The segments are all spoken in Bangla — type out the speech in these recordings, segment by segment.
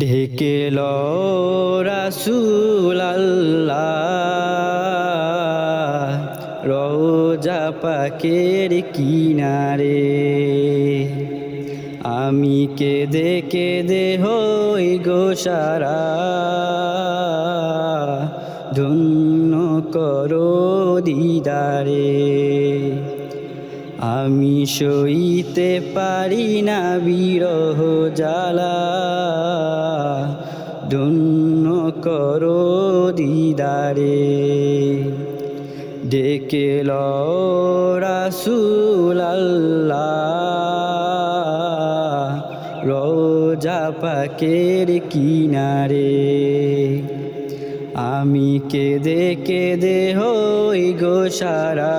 ঢেকে রাসুল আল্লাহ। রোজা পাকের কিনারে আমি কেঁদে কেঁদে হই গো সারা। ধন্য করো দিদারে। আমি সইতে পারি না বিরহ জ্বালা। ধন্য করো দিদারে। ডেকে রাসুল আল্লাহ। রোজা পাকের কিনারে। আমি কেঁদে কেঁদে হই গো সারা।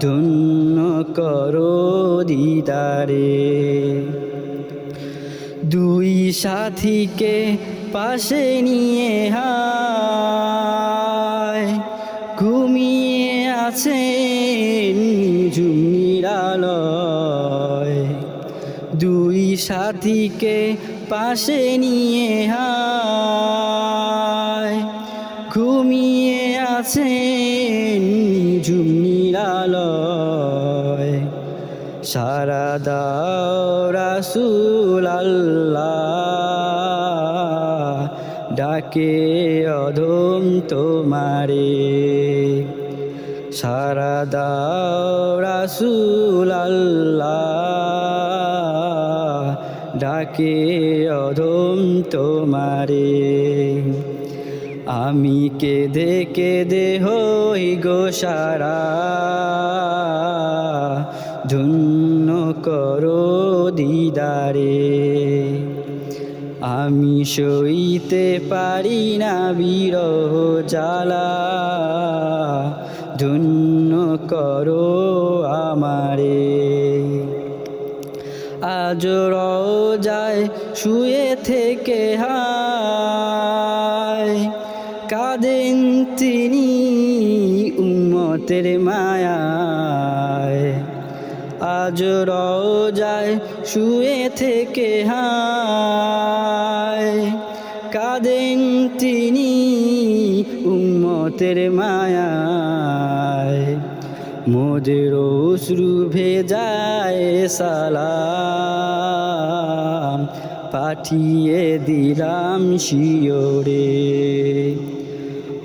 ধন্য করো দিদারে। দুই সাথীকে পাশে নিয়ে হায় ঘুমিয়ে আছেন ঝুমিরালয় দুই সাথীকে পাশে নিয়ে হায় ঘুমিয়ে আছেন ঝুমিরালয় সারা দাও রাসুল আল্লাহ, ডাকে অধম তোমারে। সারা দাও রাসুল আল্লাহ ডাকে অধম তোমারে। আমি কেঁদে কেঁদে হই গো সারা। ধন্য করো দিদারে। আমি সইতে পারি না বিরহ জ্বালা। ধন্য করো আমারে। আজ যায় শুয়ে থেকে হায়। কাঁদেন তিনি উম্মতের মায়ায়। আজ যায় শুয়ে থেকে হায়। কাঁদেন তিনি উম্মতের মায়ায়। মোদের অশ্রু ভেজায় সালাম পাঠিয়ে দিলাম শিওরে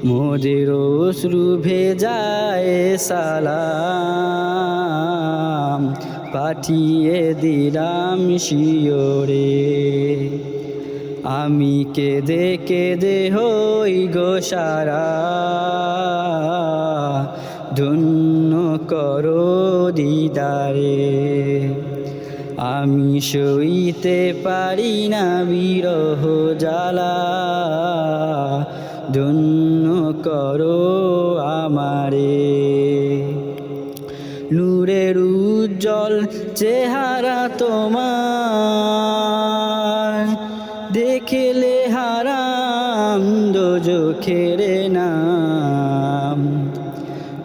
মোদের অশ্রু ভেজায় সালাম পাঠিয়ে দিলাম শিওরে আমি কেঁদে কেঁদে হই গো সারা ধন্য করো দিদারে। আমি সইতে পারি না বিরহ জ্বালা। ধন্য করো আমারে। নূরের উজ্জ্বল চেহারা তোমার। দেখলে হারাম দোজখের নাম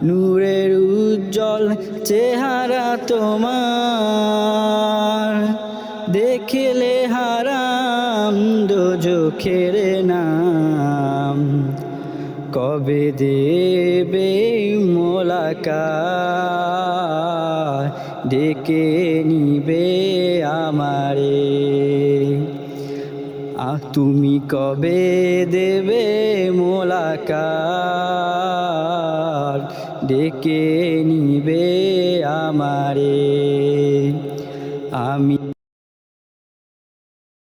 নূরের উজ্জ্বল চেহারা তোমার। দেখলে হারাম দোজখের নাম। কবে দেবে মোলাকা ডেকে নিবে আমারে তুমি কবে দেবে মোলাকার ডেকে নিবে আমারে। আমি